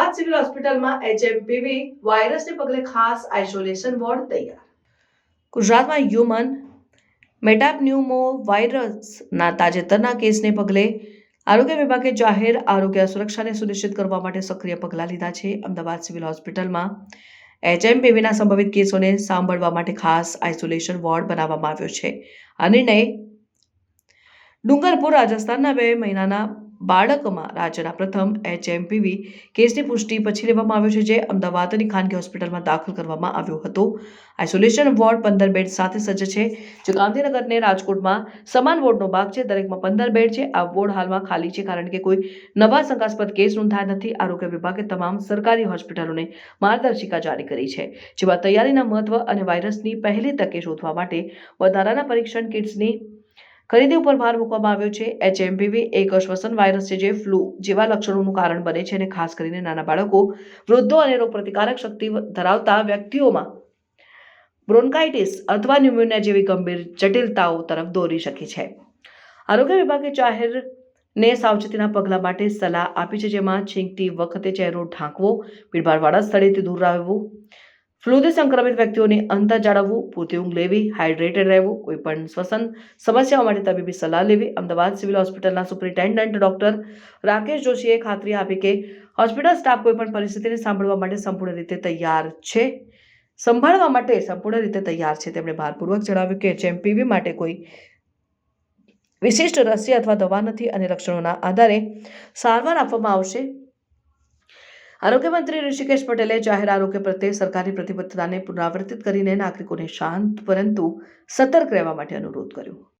Ahmedabad civil હોસ્પિટલમાં HMPV વાયરસને પગલે ખાસ આઇસોલેશન વોર્ડ તૈયાર. ગુજરાતમાં હ્યુમન મેટાપન્યુમો વાયરસના તાજેતરના કેસને પગલે આરોગ્ય વિભાગે જાહેર આરોગ્ય સુરક્ષાને સુનિશ્ચિત કરવા માટે સક્રિય પગલાં લીધા છે. અમદાવાદ સિવિલ હોસ્પિટલમાં એચએમપીવીના સંભવિત કેસોને સાંભળવા માટે ખાસ આઇસોલેશન વોર્ડ બનાવવામાં આવ્યો છે. આ નિર્ણય ડુંગરપુર રાજસ્થાનના બે મહિનાના બાળકમાં રાજ્યના પ્રથમ એચએમપીવી કેસની પુષ્ટિ પછી લેવામાં આવ્યો છે, જે અમદાવાદની ખાનગી હોસ્પિટલમાં દાખલ કરવામાં આવ્યો હતો. આઇસોલેશન વોર્ડ પંદર બેડ સાથે સજ્જ છે. જે ગાંધીનગરને રાજકોટમાં સમાન વોર્ડનો ભાગ છે, દરેકમાં પંદર બેડ છે. આ વોર્ડ હાલમાં ખાલી છે કારણ કે કોઈ નવા શંકાસ્પદ કેસ નોંધાયા નથી. આરોગ્ય વિભાગે તમામ સરકારી હોસ્પિટલોને માર્ગદર્શિકા જારી કરી છે, જેમાં તૈયારીના મહત્વ અને વાયરસની પહેલી તકે શોધવા માટે વધારાના પરીક્ષણ કિટ્સની ખરીદી ઉપર ભાર મૂકવામાં આવ્યો છે. એચએમપીવી એક શ્વસન વાયરસ છે જે ફ્લૂ જેવા લક્ષણોનું કારણ બને છે અને ખાસ કરીને નાના બાળકો વૃદ્ધો અને રોગપ્રતિકારક શક્તિ ધરાવતા વ્યક્તિઓમાં બ્રોન્કાઇટિસ અથવા ન્યુમોનિયા જેવી ગંભીર જટિલતાઓ તરફ દોરી શકે છે. આરોગ્ય વિભાગે જાહેર ને સાવચેતીના પગલાં માટે સલાહ આપી છે જેમાં છીંકતી વખતે ચહેરો ઢાંકવો ભીડભાડવાળા સ્થળેથી દૂર રહેવું ફ્લૂથી સંક્રમિત વ્યક્તિઓને અંતર જાળવવું, પૂરતી ઊંઘ લેવી, હાઇડ્રેટેડ રહેવું, કોઈપણ શ્વસન સમસ્યાઓ માટે તબીબી સલાહ લેવી, અમદાવાદ સિવિલ હોસ્પિટલના સુપ્રિન્ટેન્ડન્ટ ડોક્ટર રાકેશ જોશીએ ખાતરી આપી કે હોસ્પિટલ સ્ટાફ કોઈપણ પરિસ્થિતિને સાંભળવા માટે સંપૂર્ણ રીતે તૈયાર છે. સંભાળવા માટે સંપૂર્ણ રીતે તૈયાર છે, તેમણે ભારપૂર્વક જણાવ્યું કે જેમપીવી માટે કોઈ વિશિષ્ટ રસી અથવા દવા નથી અને લક્ષણોના આધારે સારવાર આપવામાં આવશે આરોગ્ય મંત્રી ઋષિકેશ પટેલે જાહેર આરોગ્ય પ્રત્યે સરકારની પ્રતિબદ્ધતાને પુનરાવર્તિત કરીને નાગરિકોને શાંત પરંતુ સતર્ક રહેવા માટે અનુરોધ કર્યો.